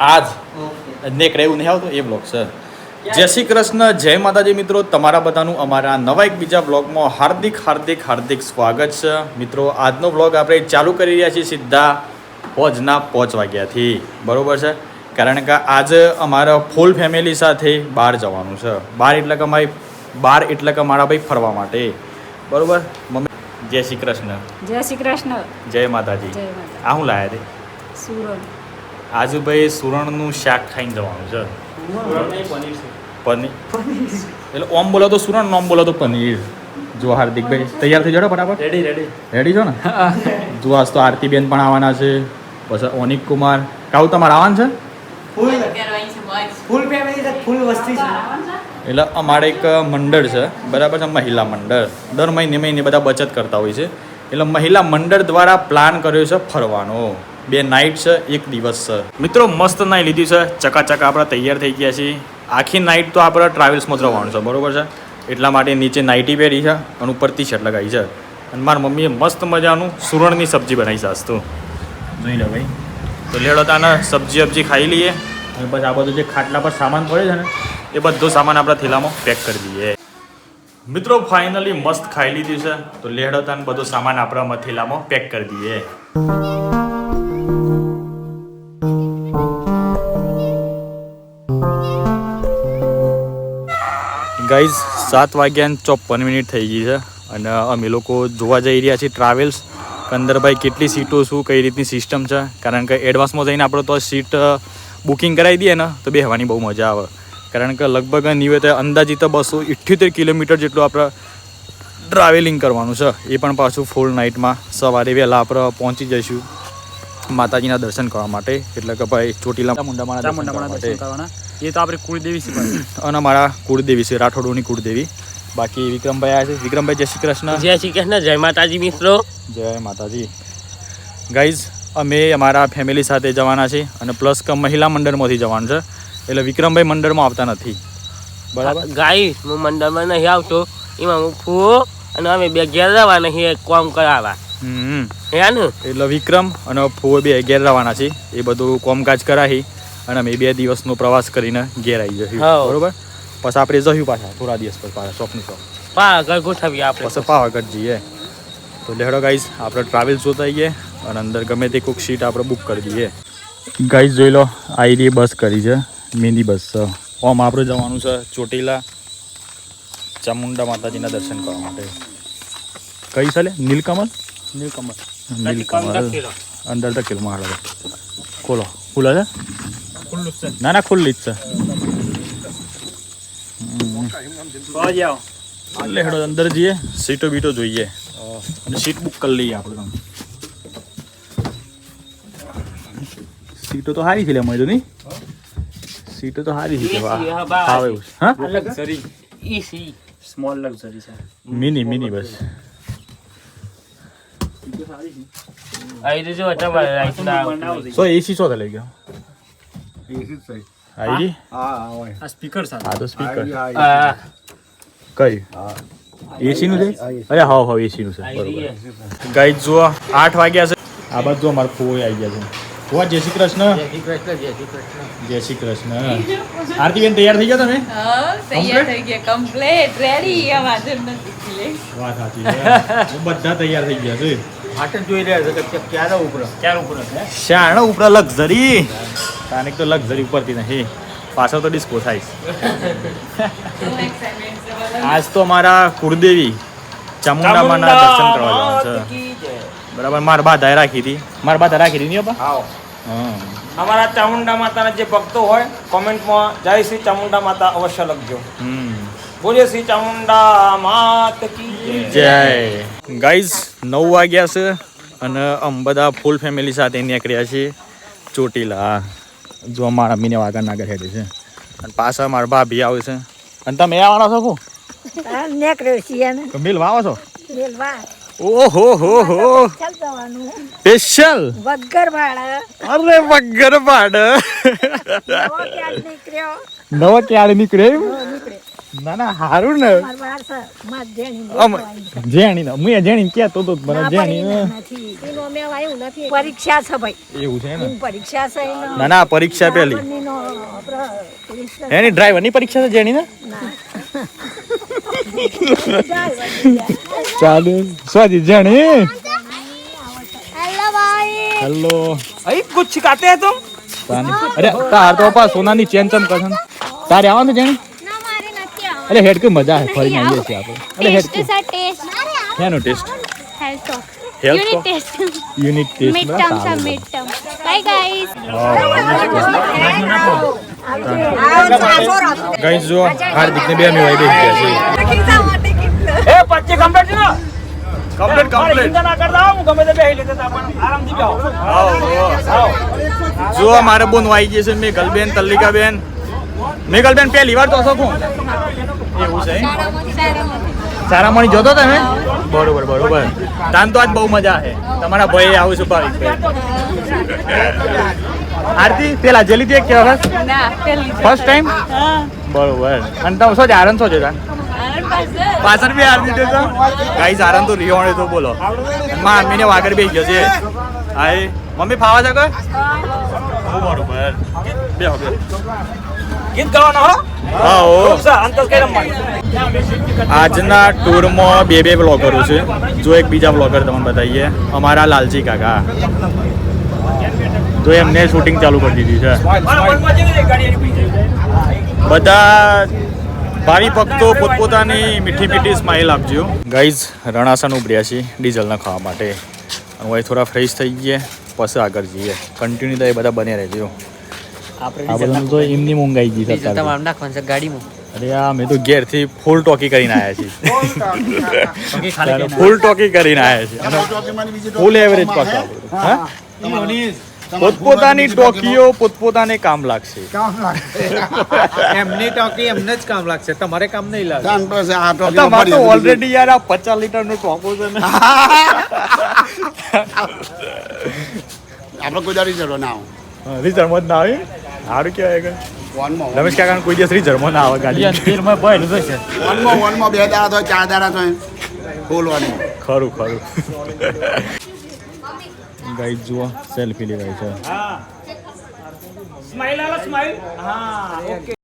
આજ નેક એવું નહીં આવતું? એ બ્લોગ છે. જય શ્રી કૃષ્ણ જય માતાજી મિત્રો. તમારા બધાનું અમારા નવા એક બીજા બ્લોગમાં હાર્દિક હાર્દિક હાર્દિક સ્વાગત છે. મિત્રો આજનો બ્લોગ આપણે ચાલુ કરી રહ્યા છીએ સીધા પોજના પાંચ વાગ્યાથી. બરાબર છે? કારણ કે આજે અમારા ફૂલ ફેમિલી સાથે બહાર જવાનું છે. બહાર એટલે કે અમારી બહાર એટલે કે મારા ભાઈ ફરવા માટે. બરાબર? મમ્મી જય શ્રી કૃષ્ણ. જય શ્રી કૃષ્ણ. જય માતાજી. આ હું લાયા તે? સુરન આજુભાઈ સુરણનું શાક ખાઈને જવાનું છે. પનીર એટલે ઓમ બોલો તો સુરણ ઓમ બોલો તો પનીર. જો હાર્દિકભાઈ તૈયાર થઈ જડો ફટાફટ? રેડી રેડી રેડી છો ને? જો આજ તો આરતીબેન પણ આવવાના છે. પછી ઓનિક કુમાર. કાઉ તમારે આવવાનું છે? ફૂલ. ફૂલ. ફેમિલી છે ફૂલ વસ્તી છે? એટલે અમારે એક મંડળ છે બરાબર છે મહિલા મંડળ. દર મહિને મહિને બધા બચત કરતા હોય છે. એટલે મહિલા મંડળ દ્વારા પ્લાન કર્યો છે ફરવાનો. બે નાઇટ છે એક દિવસ છે. મિત્રો મસ્ત નાઈ લીધી છે. ચકાચક આપણે તૈયાર થઈ ગયા છીએ. આખી નાઇટ તો આપણે ટ્રાવેલ્સમાં જ રહેવાનું છે બરોબર છે? એટલા માટે નીચે નાઇટી પહેરી છે અને ઉપર ટી શર્ટ લગાવી છે. અને મારી મમ્મીએ મસ્ત મજાનું સુરણની સબ્જી બનાવી છે આજ તો. જોઈ લે ભાઈ. તો લેડો તાના સબ્જી અબજી ખાઈ લઈએ. અને પછી આ બધું જે ખાટલા પર સામાન પડે છે ને એ બધો સામાન આપણા થેલામાં પેક કરી દઈએ. મિત્રો ફાઇનલી મસ્ત ખાઈ લીધી છે. તો લેડો તાને બધો સામાન આપણા થેલામાં પેક કરી દઈએ. સાત વાગ્યા ચોપન મિનિટ થઈ ગઈ છે અને અમે લોકો જોવા જઈ રહ્યા છીએ ટ્રાવેલ્સ કંદરભાઈ, કેટલી સીટો શું, કઈ રીતની સિસ્ટમ છે? કારણ કે એડવાન્સમાં જઈને આપણે તો સીટ બુકિંગ કરાવી દઈએ ને, તો બેહવાની બહુ મજા આવે. કારણ કે લગભગ નિવેતે અંદાજિત બસો ઇઠ્યોતેર કિલોમીટર જેટલું આપણે ટ્રાવેલિંગ કરવાનું છે. એ પણ પાછું ફૂલ નાઇટમાં સવારે વહેલા આપણે પહોંચી જઈશું. માતાજીના દર્શન કરવા માટે. એટલે કે ભાઈ, ચોટીલા કરવા માટે. એ તો આપણી કુળદેવી છે અને મારા કુળદેવી છે રાઠોડોની કુળદેવી. બાકી વિક્રમભાઈ આવ્યા છે. વિક્રમભાઈ જય શ્રી કૃષ્ણ. જય શ્રી કૃષ્ણ જય માતાજી મિત્રો. જય માતાજી. ગાઈઝ અમે અમારા ફેમિલી સાથે જવાના છે અને પ્લસ કે મહિલા મંડળમાંથી જવાનું છે. એટલે વિક્રમભાઈ મંડળમાં આવતા નથી. બરાબર? ગાઈ હું મંડળમાં નહીં આવતો. એમાં હું ફૂવો અને અમે બે ઘેર રહેવાના છીએ કોમ કરાવવા. હમ. હે ને? એટલે વિક્રમ અને ફુવે બે ઘેર રહેવાના છે એ બધું કોમકાજ કરાવી. અને અમે બે દિવસનો પ્રવાસ કરીને ઘેર આવી જશું. બરોબર? પછી આપણે જઈશું પાછા થોડા દિવસ પર પાછા શોખનું શોખ. પાવાગઢ ગોઠવીએ આપણે. પછી પાવાગઢ જઈએ. તો લેહડો ગાઈઝ આપણે ટ્રાવેલ જોતા આવીએ અને અંદર ગમે તે કોઈક સીટ આપણે બુક કરી દઈએ. ગાઈઝ જોઈ લો આઈડી બસ કરી છે. મિની બસ છે. ઓમ આપણે જવાનું છે ચોટીલા ચામુંડા માતાજીના દર્શન કરવા માટે. કઈ ચાલે નીલકમલ? નીલકમલ. નીલકમલ. અંદર તકેલ હાલો ખોલો. છે જ છે? ના ના ખુલ્લી જ છે આવો અંદર જઈએ સીટો બીટો જોઈએ અને સીટ બુક કરી લઈએ આપણે સીટો તો સારી છે લે મજો નહીં સીટો તો સારી છે વાહ હા, બા. એવું હા લક્ઝરી ઈ સી સ્મોલ લક્ઝરી છે મિની મિની બસ આવી સો એસી સો લઈ ગયો આવી આ સ્પીકર સાથે. હા તો સ્પીકર. હા કઈ? એસી નું છે અરે હા હા એસી નું છે. ગાઈડ જો આઠ વાગ્યા છે. આ બધું જો અમારા ફોય આવી ગયા છે. ફોવા જય શ્રી કૃષ્ણ. જય શ્રી કૃષ્ણ જય શ્રી કૃષ્ણ. જય શ્રી કૃષ્ણ. આરતીબેન તૈયાર થઈ ગયા તમે? હા તૈયાર થઈ ગયા. કમ્પ્લીટ રેડી આ વાંધો નથી લે વાત સાચી છે. બધા તૈયાર થઈ ગયા છે. આટલ જોઈ રહ્યા છે કે ક્યારે ઉપરો ક્યારે ઉપરો હે શાણ ઉપરા લક્ઝરી. તાને તો લક્ઝરી ઉપરથી નહીં. પાછળ તો ડિસ્કો થાય. આજ તો મારા કુળદેવી ચામુંડામાના દર્શન કરવા જવાનું છે. બરાબર માર બાધા રાખી હતી. માર બાધા રાખી હતી નહીં બાપા? હા અમારા ચામુંડા માતાના જે ભક્તો હોય કોમેન્ટમાં જય શ્રી ચામુંડા માતા અવશ્ય લખજો. હમ. બોલે શ્રી ચામુંડા માત કી જય. ગાઈઝ નવ વાગ્યા છે અને અમે બધા ફૂલ ફેમિલી સાથે નીકળ્યા છીએ ચોટીલા. જો મારા મીને વાગા નાગર હેડે છે. અને પાછા મારા ભાભી આવે છે. અને તમે આવવાના છો શું નેકળ્યો છીએ મિલ વાવો છો? ઓહો હો હો. સ્પેશિયલ વગર ભાડા અરે વગર પાડ નવો ક્યાંક નીકળ્યો? નવો ક્યારે નીકળે એમ? નીકળે તો મને પરીક્ષા છે ભાઈ. ચાલુ સ્વાજી જેણી. હેલો અહી કુછ ખાતે હે અરે તાર તો પા સોનાની ચેન ચમ કરન તારે આવવાનું જેણી? અરે હેડ કે મજા આવે ફરીને આવીએ છીએ આપણે અરે હેડ કે શેનો test health unit test Bye guys. ગઈ જો હાર્દિક ને બે અમે વાઈ બેસી ગયા છે એ પચ્ચી કમ્પ્લીટ છે ને કમ્પ્લીટ મારે કમ્પ્લીટ ચિંતા ના કરતા હું ગમે તે બેહી લેતા હતા પણ આરામથી બેહો જો મારે બોન વાઈ ગઈ છે મેઘલબેન તલ્લિકાબેન મેઘલબેન પહેલી વાર તો શકું એવું છે સારામણી જોતો તમે? બરોબર બરોબર. તાન તો આજ બહુ મજા છે. તમારા ભાઈ આવું છું ભાવિક આરતી પેલા જેલી એક કેવા ફર્સ્ટ ટાઈમ બરોબર. અને તમે શું છે આનંદ શું છે તાન? પાછળ બી આરતી જોતો તો? ગાઈસ આનંદ તો રિયોણે તો બોલો. માં અમ્મીને વાગર બેસી ગયો છે. હાય. મમ્મી ફાવા છે કોઈ? બરોબર. બે હવે ગીત ગાવાનો હો? આજના ટૂરમાં બે બે બ્લોગરો છે. જો એક બીજા બ્લોગર તમને બતાવીએ. અમારા લાલજી કાકા. તો એમને શૂટિંગ ચાલુ કરી દીધી છે. બધા ભાવિ ભક્તો પોતપોતાની મીઠી મીઠી સ્માઇલ આપજો. ગાઈઝ રણાસણ ઉભર્યા છીએ ડીઝલના ખાવા માટે. હવે થોડા ફ્રેશ થઈ ગયા પછી આગળ જઈએ. કન્ટિન્યુ તો એ બધા બને રહેજો. આ બધાનું તો એમની મૂંગાઈ ગઈ છે અત્યારે નાખવાનું છે ગાડીમાં અરે આ મેં તો ઘેરથી ફૂલ ટોકી કરીને આવ્યા છીએ. ફૂલ ટોકી કરીને આવ્યા છીએ. ફૂલ એવરેજ પાછું પોતપોતાની ટોકીઓ પોતપોતાને કામ લાગશે. એમની ટોકી એમને જ કામ લાગશે તમારે કામ નહીં લાગે. તમારે તો ઓલરેડી યાર આ પચાસ લીટરનું ટોકો છે ને. આપણે કોઈ દાડી ના આવું. રીઝરમાં જ ના આવે સારું કહેવાય કે. રમેશ કાકા કોઈ દિવસ રીઝરમાં ના આવે ગાડી. વનમાં વનમાં બે દાડા થાય ચાર દાડા થાય. ખોલવાની ખરું ખરું. ગાઈ જુઓ સેલ્ફી લેવાય છે. સ્માઈલ આલો સ્માઈલ હા ઓકે.